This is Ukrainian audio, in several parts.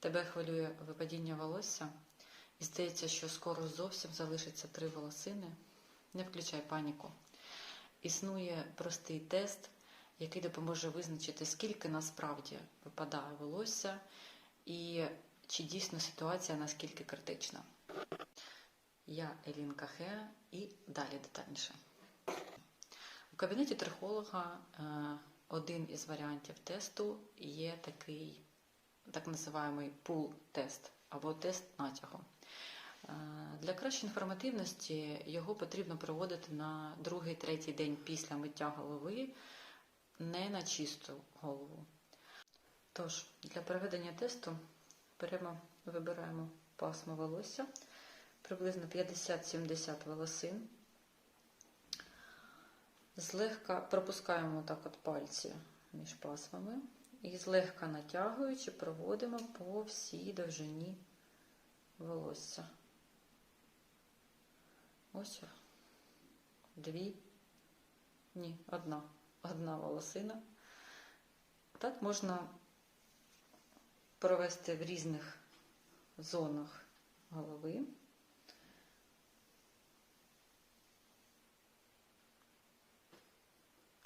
Тебе хвилює випадіння волосся, і здається, що скоро зовсім залишиться три волосини. Не включай паніку. Існує простий тест, який допоможе визначити, скільки насправді випадає волосся і чи дійсно ситуація наскільки критична. Я Елінка Хе і далі детальніше. У кабінеті трихолога е, один із варіантів тесту є такий так називаємий пул-тест або тест натягу. Е, Для кращої інформативності його потрібно проводити на другий-третій день після миття голови, не на чисту голову. Тож, для проведення тесту беремо, вибираємо пасмо волосся, приблизно 50-70 волосин. Злегка пропускаємо так от пальці між пасмами і злегка натягуючи, проводимо по всій довжині волосся. Ось дві, ні, одна, одна волосина. Так можна провести в різних зонах голови.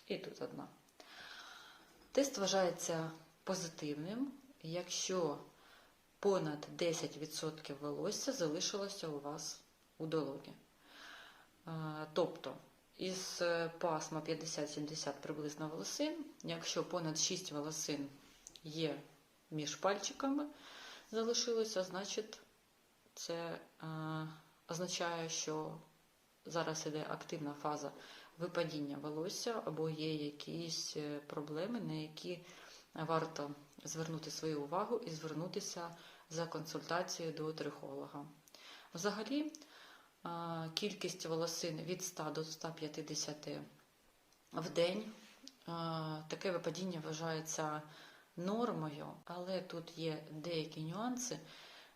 І тут одна. Тест вважається позитивним, якщо понад 10% волосся залишилося у вас у долоні. Тобто із пасма 50-70 приблизно волосин, якщо понад 6 волосин є між пальчиками, залишилося, значить це означає, що зараз іде активна фаза випадіння волосся або є якісь е, проблеми, на які варто звернути свою увагу і звернутися за консультацією до трихолога. Взагалі, е, кількість волосин від 100 до 150 в день. е, Таке випадіння вважається нормою, але тут є деякі нюанси,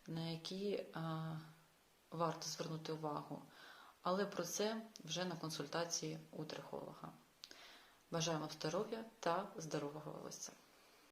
на які варто звернути увагу. Але про це вже на консультації у трихолога. Бажаємо здоров'я та здорового волосся.